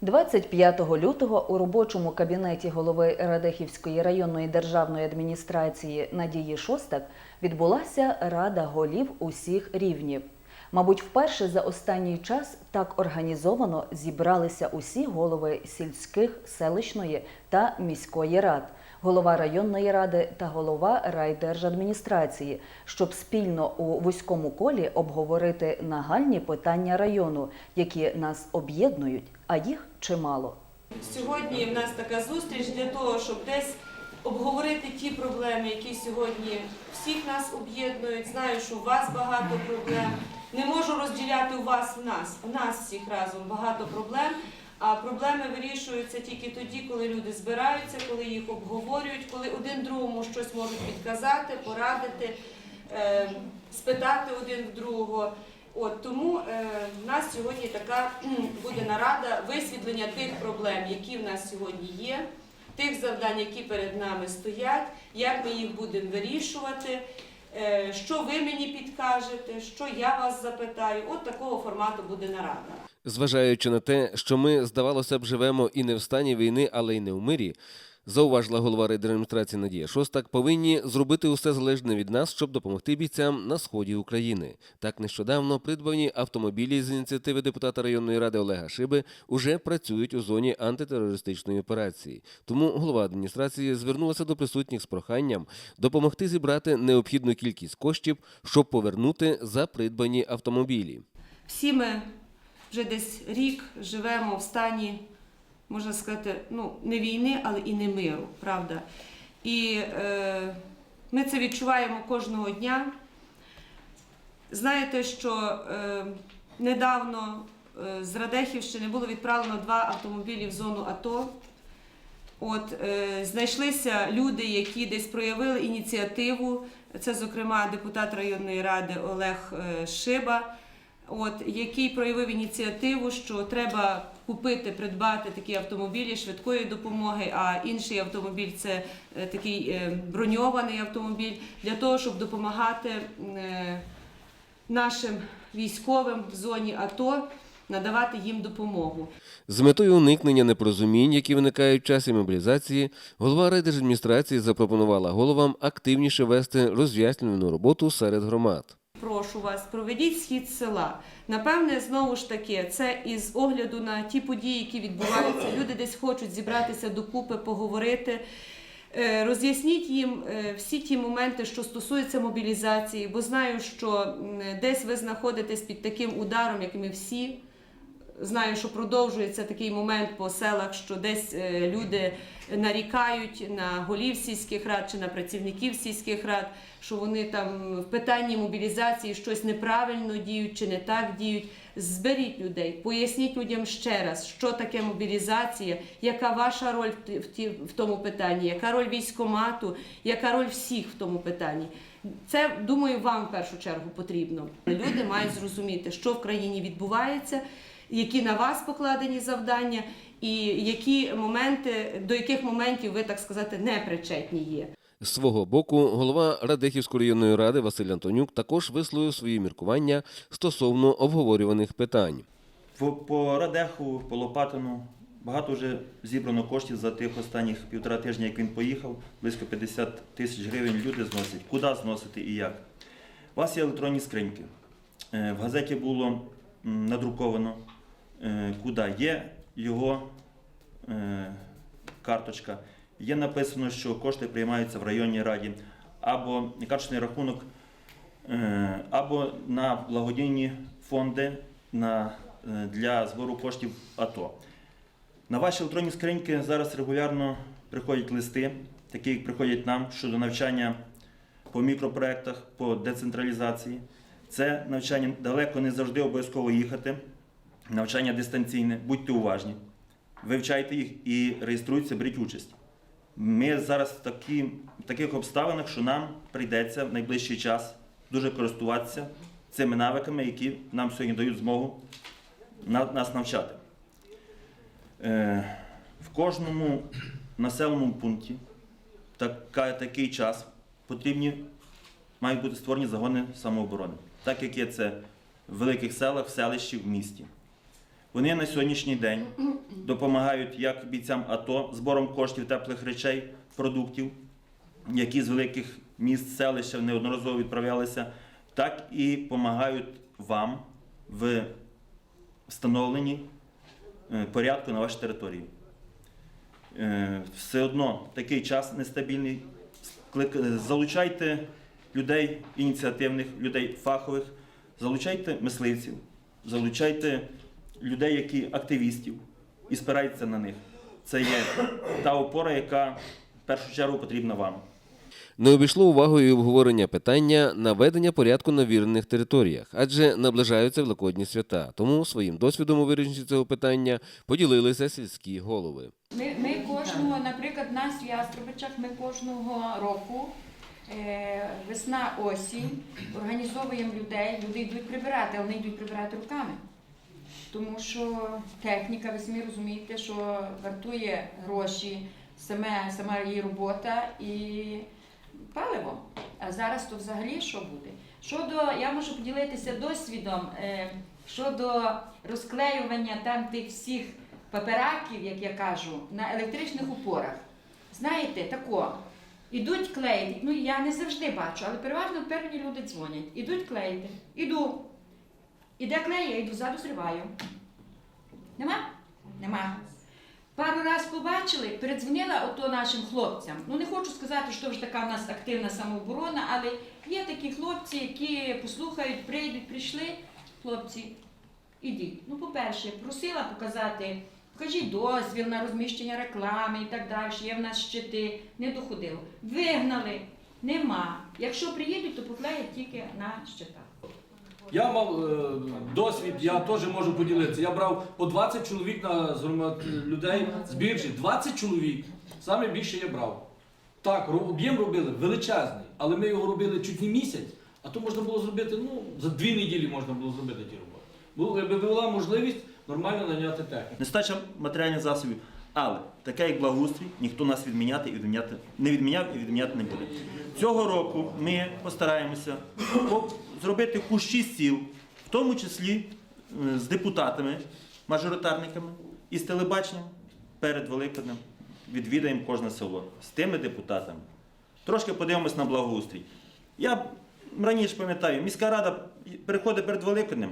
25 лютого у робочому кабінеті голови Радехівської районної державної адміністрації Надії Шостак відбулася рада голів усіх рівнів. Мабуть, вперше за останній час так організовано зібралися усі голови сільських, селищної та міської рад, голова районної ради та голова райдержадміністрації, щоб спільно у вузькому колі обговорити нагальні питання району, які нас об'єднують, а їх чимало. Сьогодні в нас така зустріч для того, щоб десь обговорити ті проблеми, які сьогодні всіх нас об'єднують. Знаю, що у вас багато проблем. Не можу розділяти у вас в нас. У нас всіх разом багато проблем. А проблеми вирішуються тільки тоді, коли люди збираються, коли їх обговорюють, коли один другому щось можуть підказати, порадити, е, спитати один в другого. От тому е, в нас сьогодні така буде нарада висвітлення тих проблем, які в нас сьогодні є, тих завдань, які перед нами стоять, як ми їх будемо вирішувати, е, що ви мені підкажете, що я вас запитаю. От такого формату буде нарада. Зважаючи на те, що ми, здавалося б, живемо і не в стані війни, але й не в мирі, зауважила голова райдержадміністрації Надія Шостак, повинні зробити усе залежне від нас, щоб допомогти бійцям на сході України. Так нещодавно придбані автомобілі з ініціативи депутата районної ради Олега Шиби уже працюють у зоні антитерористичної операції. Тому голова адміністрації звернулася до присутніх з проханням допомогти зібрати необхідну кількість коштів, щоб повернути за придбані автомобілі. Всі ми вже десь рік живемо в стані, можна сказати, ну, не війни, але і не миру, правда. І е, ми це відчуваємо кожного дня. Знаєте, що е, недавно е, з Радехівщини було відправлено два автомобілі в зону АТО. От е, знайшлися люди, які десь проявили ініціативу. Це, зокрема, депутат районної ради Олег е, Шиба, от, який проявив ініціативу, що треба купити, придбати такі автомобілі швидкої допомоги, а інший автомобіль це е, такий е, броньований автомобіль для того, щоб допомагати е, нашим військовим в зоні АТО, надавати їм допомогу. З метою уникнення непорозумінь, які виникають в часі мобілізації, голова райдержадміністрації запропонувала головам активніше вести роз'яснювальну роботу серед громад. Прошу вас, проведіть схід села. Напевне, знову ж таки, це із огляду на ті події, які відбуваються. Люди десь хочуть зібратися докупи, поговорити. Е, Роз'ясніть їм е, всі ті моменти, що стосуються мобілізації, бо знаю, що десь ви знаходитесь під таким ударом, як ми всі. Знаю, що продовжується такий момент по селах, що десь е, люди нарікають на голів сільських рад чи на працівників сільських рад, що вони там в питанні мобілізації щось неправильно діють чи не так діють. Зберіть людей, поясніть людям ще раз, що таке мобілізація, яка ваша роль в тому питанні, яка роль військомату, яка роль всіх в тому питанні. Це думаю, вам в першу чергу потрібно. Люди мають зрозуміти, що в країні відбувається, які на вас покладені завдання, і які моменти, до яких моментів ви так сказати не причетні є. З свого боку, голова Радехівської районної ради Василь Антонюк також висловив свої міркування стосовно обговорюваних питань. По, по Радеху, по Лопатину багато вже зібрано коштів за тих останніх півтора тижня, як він поїхав. Близько 50 тисяч гривень люди зносять. Куди зносити і як? У вас є електронні скриньки. Е, В газеті було надруковано, е, куди є його е, карточка. Є написано, що кошти приймаються в районній раді, або карточний рахунок, або на благодійні фонди для збору коштів АТО. На ваші електронні скриньки зараз регулярно приходять листи, такі як приходять нам щодо навчання по мікропроектах, по децентралізації. Це навчання далеко не завжди обов'язково їхати. Навчання дистанційне, будьте уважні. Вивчайте їх і реєструйтеся, беріть участь. Ми зараз в, такі, в таких обставинах, що нам прийдеться в найближчий час дуже користуватися цими навиками, які нам сьогодні дають змогу на- нас навчати. Е, в кожному населеному пункті така, такий час потрібні мають бути створені загони самооборони, так як є це в великих селах, в селищі, в місті. Вони на сьогоднішній день допомагають як бійцям АТО збором коштів теплих речей, продуктів, які з великих міст, селища неодноразово відправлялися, так і допомагають вам в встановленні порядку на вашій території. Е, Все одно такий час нестабільний. Залучайте людей ініціативних, людей фахових, залучайте мисливців, залучайте людей, які активістів, і спирайтеся на них. Це є та опора, яка в першу чергу потрібна вам. Не обійшло увагою і обговорення питання наведення порядку на вірних територіях, адже наближаються великодні свята. Тому своїм досвідом у вирішенні цього питання поділилися сільські голови. Ми, ми кожного, наприклад, нас в Яструбичах, ми кожного року, е, весна, осінь, організовуємо людей, люди йдуть прибирати, але вони йдуть прибирати руками. Тому що техніка, ви самі розумієте, що вартує гроші, саме, сама її робота і паливо. А зараз то взагалі що буде? Щодо, я можу поділитися досвідом е, щодо розклеювання там тих всіх папераків, як я кажу, на електричних опорах. Знаєте, тако. Ідуть клеїти. Ну я не завжди бачу, але переважно певні люди дзвонять. Ідуть клеїти. Іду. Іде клей, я йду ззаду зриваю. Нема? Нема. Пару раз побачили, передзвонила ото нашим хлопцям. Ну не хочу сказати, що вже така в нас активна самооборона, але є такі хлопці, які послухають, прийдуть, прийшли. Хлопці, ідіть. Ну, по-перше, просила показати, покажіть дозвіл на розміщення реклами і так далі. Є в нас щити, не доходило. Вигнали, нема. Якщо приїдуть, то поклеять тільки на щитах. Я мав е, досвід, я теж можу поділитися. Я брав по 20 чоловік на з людей з біржі. 20 чоловік. Саме більше я брав. Так, об'єм робили величезний, але ми його робили чуть не місяць, а то можна було зробити, ну, за дві неділі можна було зробити ті роботи. Було, якби була можливість нормально наняти техніку. Нестача матеріальних засобів. Але таке як благоустрій, ніхто нас відміняти і відміняти не відміняв і відміняти не буде. Цього року ми постараємося по- зробити кущі сіл, в тому числі е, з депутатами, мажоритарниками і з телебаченням перед Великоднем. Відвідаємо кожне село з тими депутатами. Трошки подивимось на благоустрій. Я раніше пам'ятаю, міська рада переходить перед Великоднем.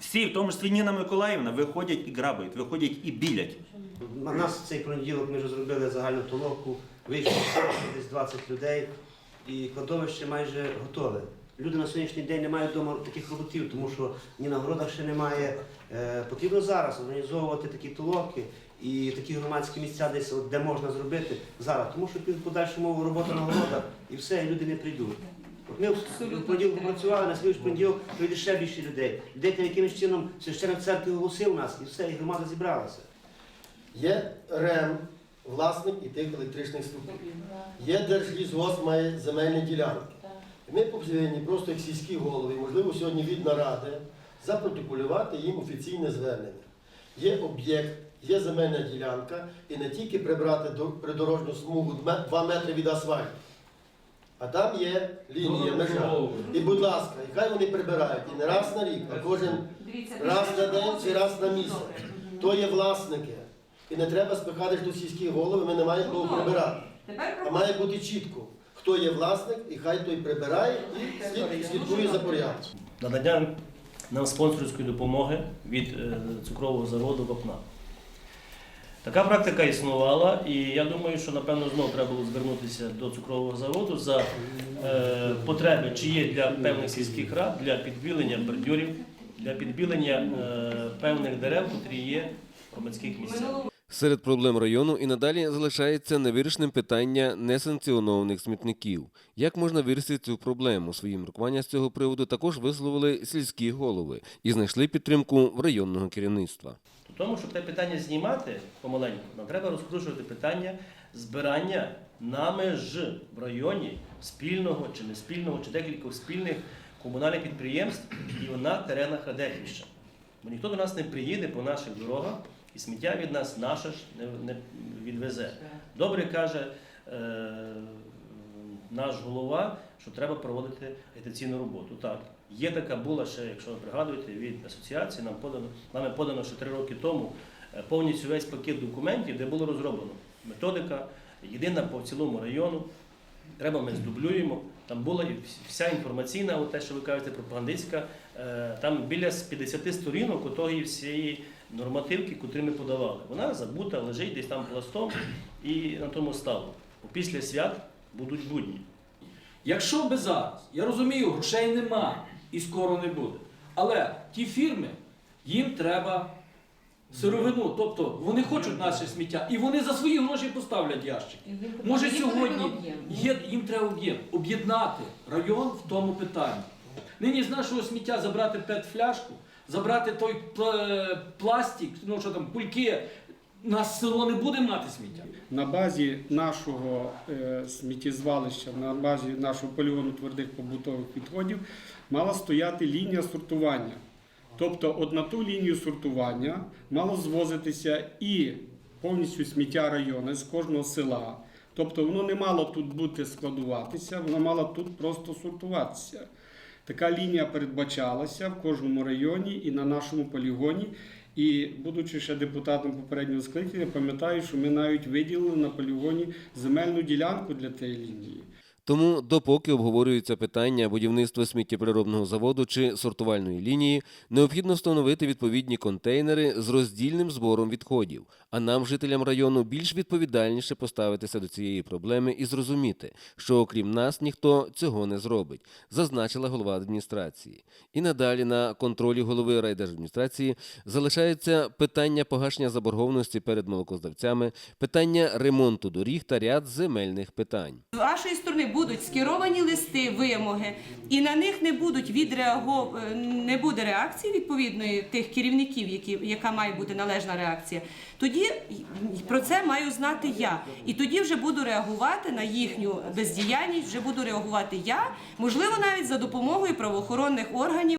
Всі, в тому числі Ніна Миколаївна, виходять і грабують, виходять і білять. На нас цей понеділок ми вже зробили загальну толоку, вийшло десь 20 людей, і кладовище майже готове. Люди на сьогоднішній день не мають вдома таких роботів, тому що ні на городах ще немає. Е, потрібно зараз організовувати такі толоки і такі громадські місця, десь от, де можна зробити зараз, тому що під подальшому робота на городах і все, і люди не прийдуть. От ми в понеділок попрацювали, на слідчий понеділок прийде ще більше людей. Людей якимось чином священник церкви оголосив нас, і все, і громада зібралася. Є РЕМ, власник і тих електричних структур. Є Держлісгосп, має земельні ділянки. Ми повинні просто як сільські голови, можливо, сьогодні від наради, запротоколювати їм офіційне звернення. Є об'єкт, є земельна ділянка, і не тільки прибрати до- придорожню смугу 2 метри від асфальту. А там є лінія, межа. І, будь ласка, і хай вони прибирають і не раз на рік, а кожен раз на день чи раз на місяць. То є власники. І не треба спихатись до сільських голови, ми не маємо кого прибирати. А має бути чітко, хто є власник, і хай той прибирає і слідкує за порядком. надання нам спонсорської допомоги від е, цукрового заводу Вапна. Така практика існувала, і я думаю, що напевно знову треба було звернутися до цукрового заводу за е, потреби, чи є для певних сільських рад, для підбілення бордюрів, для підбілення е, певних дерев, які є в громадських місцях. Серед проблем району і надалі залишається невирішеним питання несанкціонованих смітників. Як можна вирішити цю проблему? Свої міркування з цього приводу також висловили сільські голови і знайшли підтримку в районного керівництва. Тому, щоб те питання знімати помаленьку, нам треба розкручувати питання збирання нами ж в районі спільного чи не спільного, чи декількох спільних комунальних підприємств і на теренах Радехівщини. Бо ніхто до нас не приїде по наших дорогах і сміття від нас наше ж не, відвезе. Добре каже е, наш голова, що треба проводити агітаційну роботу. Так, є така була ще, якщо ви пригадуєте, від асоціації нам подано, нами подано ще три роки тому е, повністю весь пакет документів, де було розроблено методика, єдина по цілому району. Треба ми здублюємо. Там була і вся інформаційна, те, що ви кажете, пропагандистська, е, там біля з 50 сторінок отої всієї нормативки, котрі ми подавали. Вона забута, лежить десь там пластом і на тому стало. Після свят будуть будні. Якщо би зараз, я розумію, грошей нема і скоро не буде. Але ті фірми, їм треба сировину. Тобто вони хочуть наше сміття і вони за свої гроші поставлять ящики. Може сьогодні є, їм треба об'єм, об'єднати район в тому питанні. Нині з нашого сміття забрати пет-фляжку, забрати той пластик, ну що там, пульки, нас село не буде мати сміття. На базі нашого е, сміттєзвалища, на базі нашого полігону твердих побутових відходів мала стояти лінія сортування. Тобто от на ту лінію сортування мало звозитися і повністю сміття району з кожного села. Тобто воно не мало тут бути складуватися, воно мало тут просто сортуватися. Така лінія передбачалася в кожному районі і на нашому полігоні. І будучи ще депутатом попереднього скликання, пам'ятаю, що ми навіть виділили на полігоні земельну ділянку для тієї лінії. Тому, допоки обговорюється питання будівництва сміттєпереробного заводу чи сортувальної лінії, необхідно встановити відповідні контейнери з роздільним збором відходів. А нам, жителям району, більш відповідальніше поставитися до цієї проблеми і зрозуміти, що окрім нас ніхто цього не зробить, зазначила голова адміністрації. І надалі на контролі голови райдержадміністрації залишається питання погашення заборгованості перед молокоздавцями, питання ремонту доріг та ряд земельних питань. З вашої сторони будуть скеровані листи, вимоги, і на них не будуть відреагов... е, не буде реакції відповідної тих керівників, які... яка має бути належна реакція. Тоді про це маю знати я. І тоді вже буду реагувати на їхню бездіяльність, вже буду реагувати я, можливо, навіть за допомогою правоохоронних органів.